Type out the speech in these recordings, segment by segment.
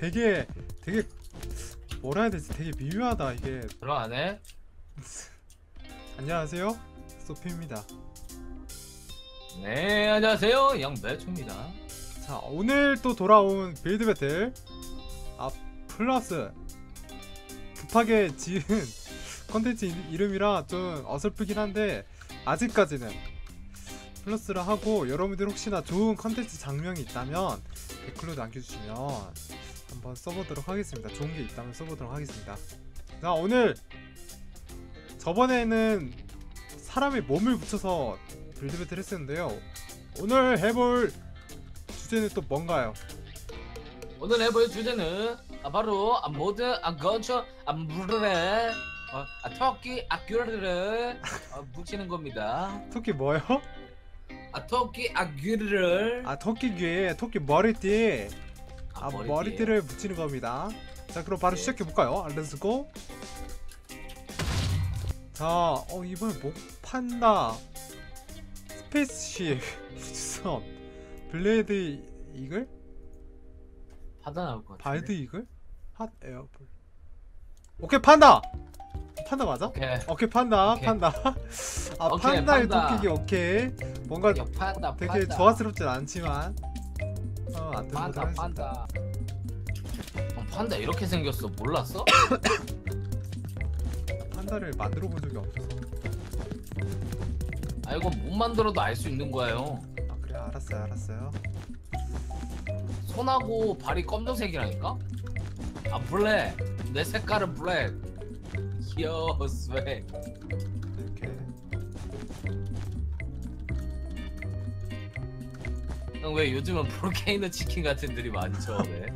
되게 되게 뭐라 해야 되지? 되게 미묘하다 이게. 들어가네. 안녕하세요. 소피입니다. 네, 안녕하세요. 양배추입니다. 자 오늘 또 돌아온 빌드 배틀 아 플러스 급하게 지은 컨텐츠 이- 이름이라 좀 어설프긴 한데 아직까지는 플러스를 하고 여러분들 혹시나 좋은 컨텐츠 장면이 있다면 댓글로 남겨주시면 한번 써보도록 하겠습니다 좋은 게 있다면 써보도록 하겠습니다 자 오늘 저번에는 사람의 몸을 붙여서 빌드 배틀 했었는데요 오늘 해볼 주제는 또 뭔가요? 오늘 해볼 주제는 아, 바로 아, 모드 아, 건초 아, 물에 어, 아, 토끼 아귀를 어, 붙이는 겁니다. 토끼 뭐요? 아, 토끼 아귀를 아 토끼 귀에 토끼 머리띠 아 머리띠에. 머리띠를 붙이는 겁니다 자 그럼 바로 네. 시작해 볼까요? 렛츠고 자 어, 이번에 목 판다 스페이스쉽 주선 블레이드 이글 받아 나올 것 같아. 발드 이글 핫 에어볼 오케이 판다 판다 맞아? 오케이. 오케이 판다 오케이. 판다 아 오케이, 판다의 판다. 토끼기 오케이 뭔가 야, 판다 되게 판다. 조화스럽진 않지만 어, 안 판다 들어보도록 하겠습니다. 판다. 어, 판다 이렇게 생겼어. 몰랐어? 판다를 만들어 본 적이 없어서. 아 이거 못 만들어도 알 수 있는 거예요. 아 그래 알았어요 알았어요. 손하고 발이 검정색이라니까? 아 블랙. 내 색깔은 블랙. 귀여워 스웨. 형 왜 요즘은 볼케이노 치킨 같은 들이 많죠? 왜?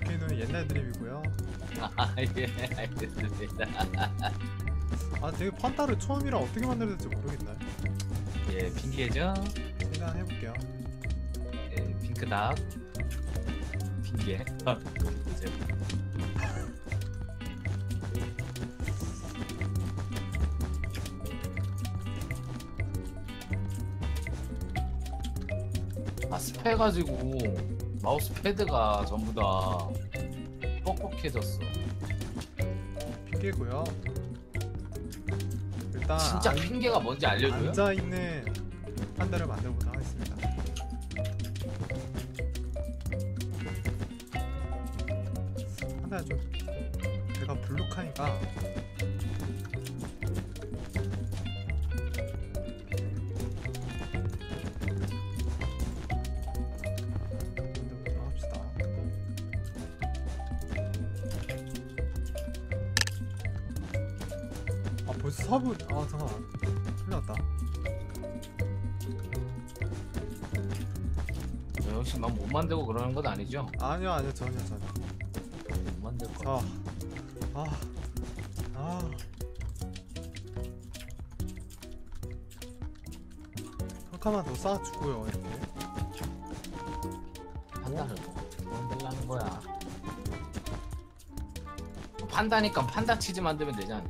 이렇게는 옛날 드립이고요. 아 예 알겠습니다. 아 되게 판다를 처음이라 어떻게 만들어야 될지 모르겠나요? 예 핑계죠? 최대한 해볼게요. 예 핑크닭. 핑계. 아, 아 스페 가지고 마우스 패드가 전부 다 뻑뻑해졌어. 핑계고요. 일단 진짜 안- 핑계가 뭔지 알려줘요? 앉아 있는 판다를 만들어 보도록 하겠습니다. 판다가 좀 배가 불룩하니까 아 사부 아 잠깐만 큰일 났다 저 역시 난 못 만들고 그러는 건 아니죠? 아니요 아니요 전혀 전혀 못 만들 거. 자, 아, 아. 한 칸만 더 쌓아주고요, 이렇게. 판다를 뭐 만들라는 거야. 뭐 판다니까 판다 치즈 만들면 되잖아.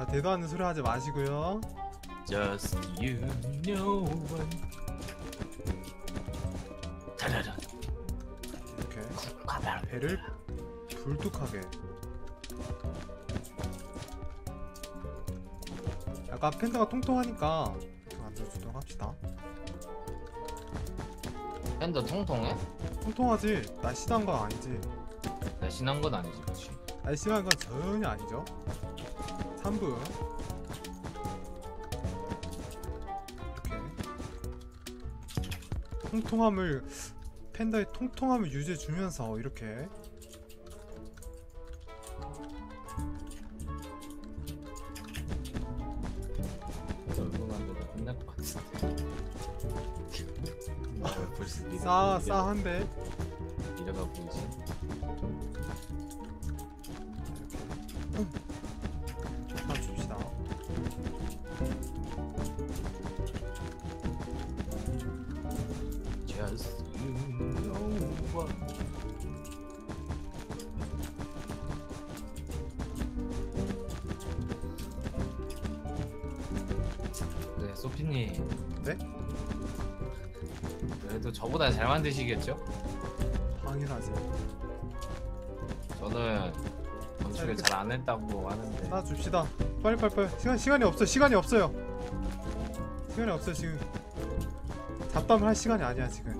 자, 대도 않는 소리 하지 마시고요. Just you know one. 달달달. 이렇게. 배를 불뚝하게. 약간 팬더가 통통하니까 만들어주도록 합시다. 팬더 통통해? 통통하지? 날씬한 건 아니지. 날씬한 건 아니지, 그렇지. 날씬한 건 전혀 아니죠. 3분 이렇게. 통통함을 팬더의 통통함을 유지해 주면서 이렇게. 싸? 싸한데? 리더가 보이지? 이 네, 소피님. 네? 그래도 저보다 잘 만드시겠죠? 당연하지 저는 건축을 잘 안 했다고 하는데. 나 줍시다. 빨리 빨리 빨리. 시간 시간이 없어 시간이 없어요. 시간이 없어 지금. 잡담을 할 시간이 아니야 지금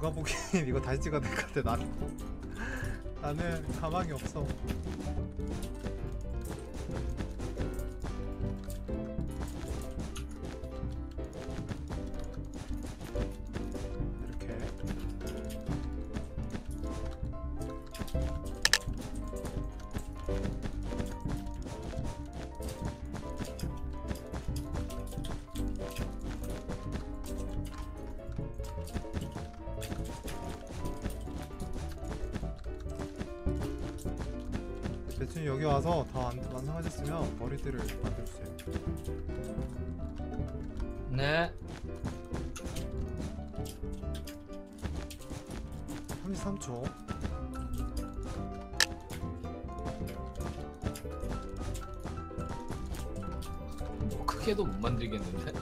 내가 보기엔 이거 다시 찍어야 될 것 같아 나는. 나는 가망이 없어 대충 여기 와서 다 완- 완성하셨으면 머리들을 만들어주세요 네 33초 뭐 크게도 못 만들겠는데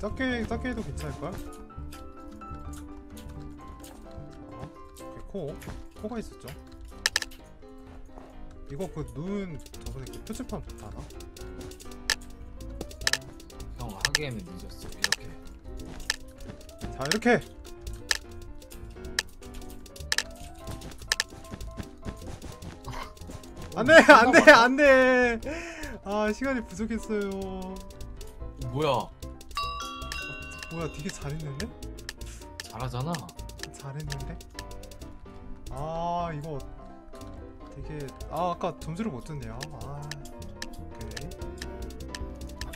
작게 작게 해도 괜찮을걸? 자, 코 코가 있었죠? 이거 그 눈 저번에 그 표지판 봤나? 형 하기에는 늦었어. 이렇게. 자 이렇게. 안돼 안돼 안돼. 아 시간이 부족했어요. 뭐야? 뭐야 되게 잘했는데? 잘하잖아. 잘했는데? 아 이거 되게 아 아까 점수를 못 줬네요 아 오케이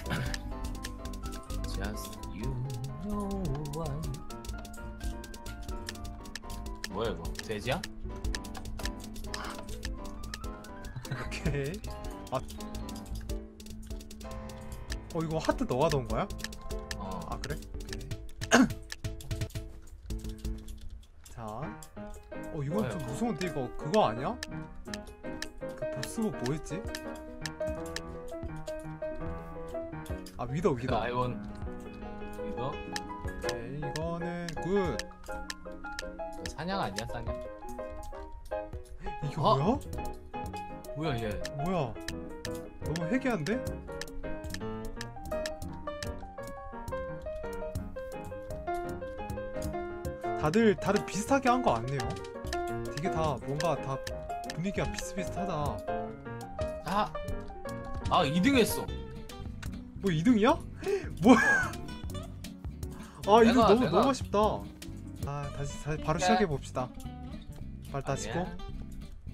Just you know why 뭐야 이거 돼지야? 오케이 아. 어 이거 하트 너가 넣은 거야? 어 아 그래? 오케이 자, 어 이건 좀 무서운데 이거 그거 아니야? 그 보스고 뭐였지? 아 위더 그 위더. 아이온 이거 오케이 이거는 굿. 그 사냥 아니야 사냥? 이게 어? 뭐야? 뭐야 얘 뭐야? 너무 해괴한데? 다들 다들 비슷하게 한거 같네요. 되게 다 뭔가 다 분위기가 비슷비슷하다. 아! 아 2등 했어 뭐 2등이야? 뭐? 아 이거 내가- 너무 내가- 너무 아쉽다. 아 다시 다시 바로 네. 시작해 봅시다. 발 다시고. 아니야.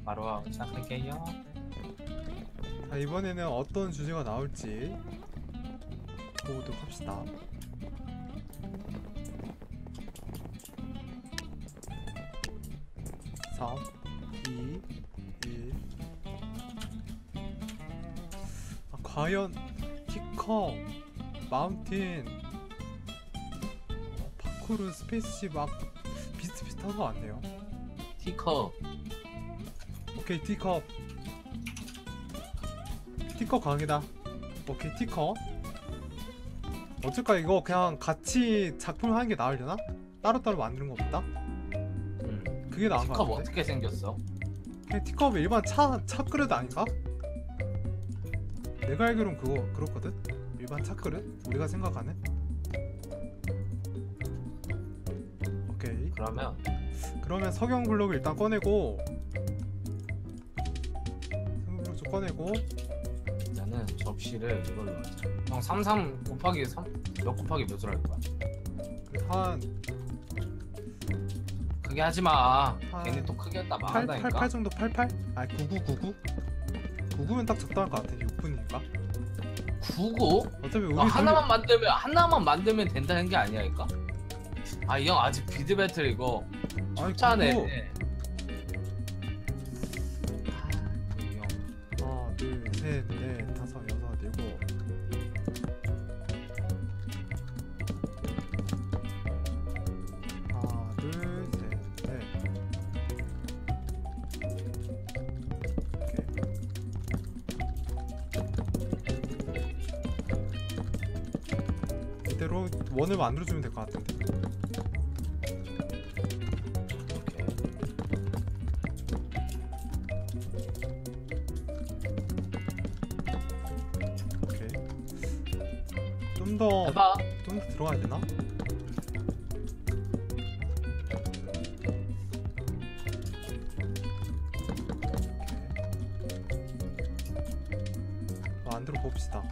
바로 시작할게요 자 이번에는 어떤 주제가 나올지 보도록 합시다. 삼, 과연 티커, 마운틴, 어, 파쿠르, 스페이스십 막 비슷비슷한 거 같네요. 티커 오케이 티컵 티컵 강이다 오케이 티컵 어쩔까 이거 그냥 같이 작품을 하는 게 나으려나? 따로따로 만드는 것보다? 음. 그게 나은 거 티컵 같은데? 어떻게 생겼어? 그냥 티컵 일반 차, 차 그릇 아닌가? 내가 알기론 그거 그렇거든? 일반 차 그릇? 우리가 생각하는? 오케이 그러면 그러면 석영 블록을 일단 꺼내고 석영 블록 좀 꺼내고 일단은 접시를 이걸로 하자 형 33 곱하기 3? 몇 곱하기 몇으로 할 거야? 한 크게 하지마 한 괜히 또 크게 했다 8, 8, 말한다니까 8 정도 88? 아니 99 99? 99면 딱 적당할 것 같아 6분이니까 99? 어차피 우리 아, 둘이- 하나만 만들면 하나만 만들면 된다는 게 아니야니까? 아 이 형 아직 비드 배틀 이거 아니 짜네. 원을 만들어주면 될 것 같은데 오케이 좀더. 좀 더 들어가야 되나? 만들어 봅시다.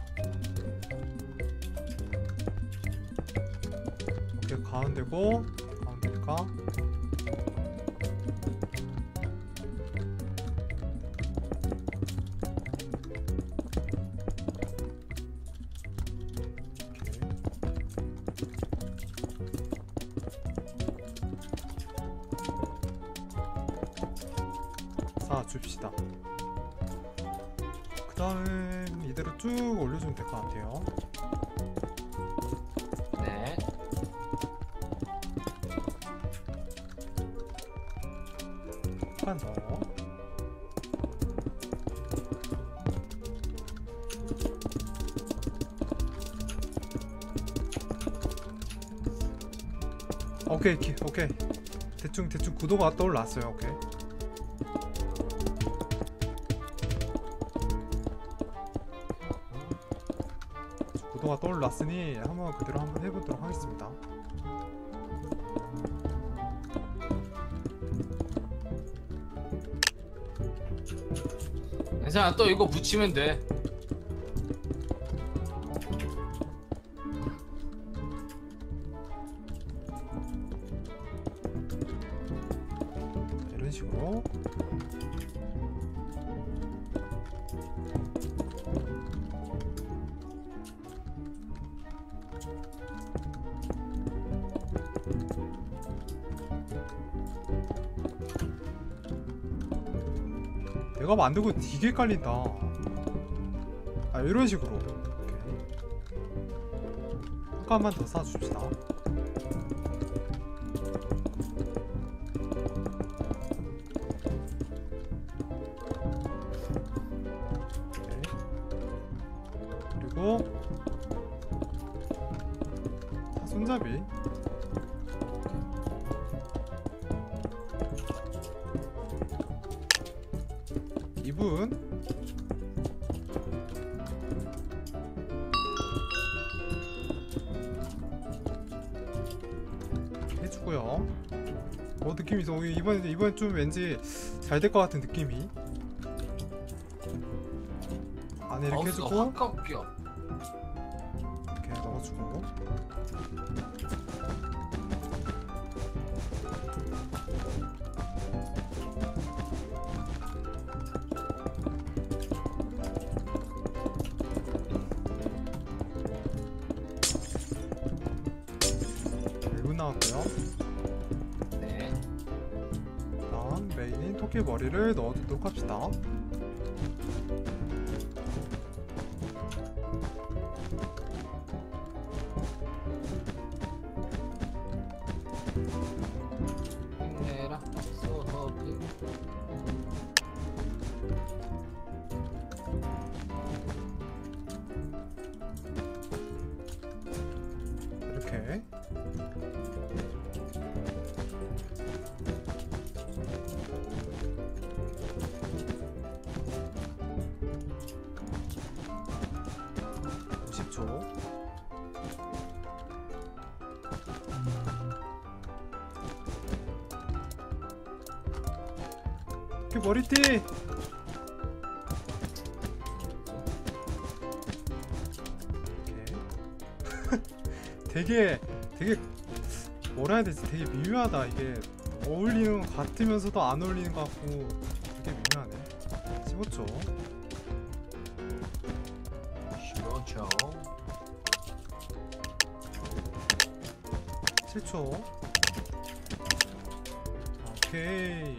가운데고 가운데니까 줍시다. 그 다음 이대로 쭉 올려주면 될 것 같아요. 오케이 기- 오케이. 대충 대충 구도가 떠올랐어요. 오케이. 구도가 떠올랐으니 한번 그대로 한번 해보도록 하겠습니다. 괜찮아. 또 이거 붙이면 돼. 내가 만들고 되게 깔린다. 아 이런 식으로. 오케이. 잠깐만 더 쌓아줍시다 이분 해주고요. 어 느낌이 있어. 이번 이번 좀 왠지 잘 될 것 같은 느낌이. 안에 이렇게 해주고 토끼 머리를 넣어두도록 합시다. 소호흡. 이렇게 (50초) 그 머리띠. 되게 되게 뭐라 해야 되지? 되게 미묘하다. 이게 어울리는 것 같으면서도 안 어울리는 것 같고 되게 미묘하네. 15초 그렇죠. 7초 오케이.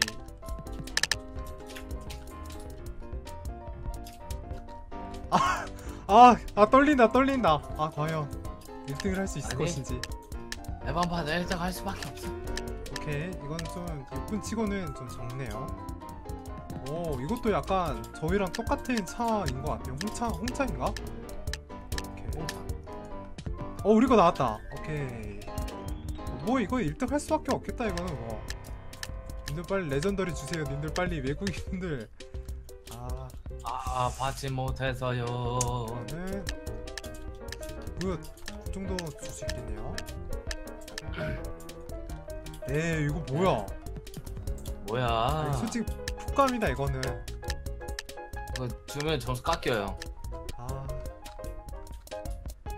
아, 아, 아 떨린다, 떨린다. 아, 과연 1등을 할 수 있을 아니. 것인지. 에반파 내 1등 할 수밖에 없어. 오케이, 이건 좀 육군 치고는 좀 적네요. 오, 이것도 약간 저희랑 똑같은 차인 것 같아요. 홍차, 홍차인가? 오케이. 어, 우리 거 나왔다. 오케이. 뭐 이거 1등 할 수밖에 없겠다 이거는 뭐. 님들 빨리 레전더리 주세요. 님들 빨리 외국인들. 아, 아 받지 못해서요. 이거는 뭐야? 그 정도 줄 수 있겠네요. 에 이거 뭐야? 뭐야? 솔직히 폭감이다 이거는. 이거 주면 점수 깎여요.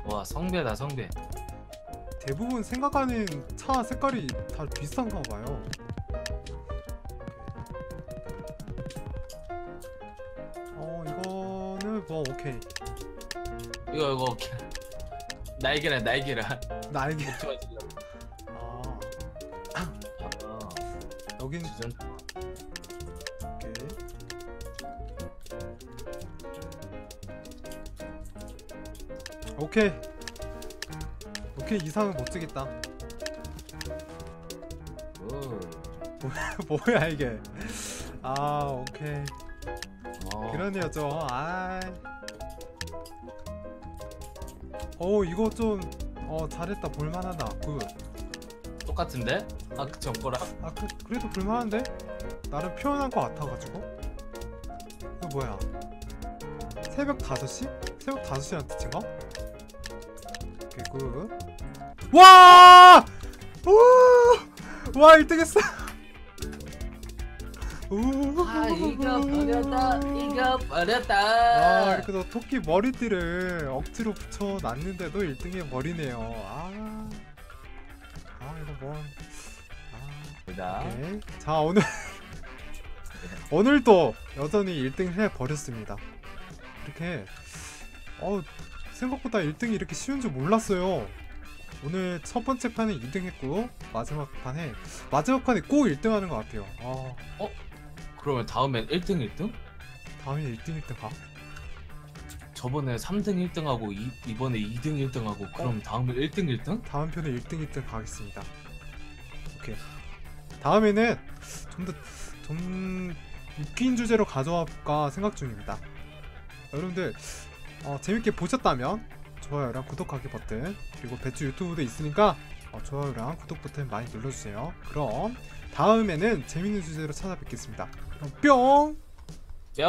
아, 와 성배다 성배. 대부분 생각하는 차 색깔이 다 비슷한가 봐요. 어 이거는 뭐 오케이 이거 이거 날개라 날개라. 나에게 좋아지려고. 아 아, 여긴 주전 오케이 오케이 이상은 못 주겠다 오. 뭐야 이게 아 오케이 어. 그러네요 좀 아. 어 이거 좀어 잘했다 볼만하다 똑같은데? 아전 거랑? 굿아 그, 그래도 볼만한데 나름 표현한 것 같아가지고 이거 뭐야 새벽 5시? 새벽 5시란 뜻인가? 오케이 굿와! 와 1등 했어. 우! 아 이거 버렸다 이거 버렸다. 아 이렇게 또 토끼 머리띠를 억지로 붙여놨는데도 1등해 버리네요. 아, 아 이거 뭐. 아, 자. 오케이. 자 오늘 오늘도 여전히 1등 해 버렸습니다. 이렇게 어 생각보다 1등이 이렇게 쉬운 줄 몰랐어요 오늘 첫 번째 판에 2등 했고 마지막 판에 마지막 판에 꼭 1등 하는 것 같아요 아 그러면 다음엔 1등 1등? 다음에 1등 1등 가 저번에 3등 1등하고 이, 이번에 2등 1등하고 그럼 다음에 1등 1등? 다음 편에 1등 1등 가겠습니다. 오케이. 다음에는 좀 더 좀 웃긴 주제로 가져올까 생각 중입니다. 여러분들 어, 재밌게 보셨다면 좋아요랑 구독하기 버튼 그리고 배추 유튜브도 있으니까 어, 좋아요랑 구독 버튼 많이 눌러주세요. 그럼 다음에는 재밌는 주제로 찾아뵙겠습니다. 그럼 뿅! 뿅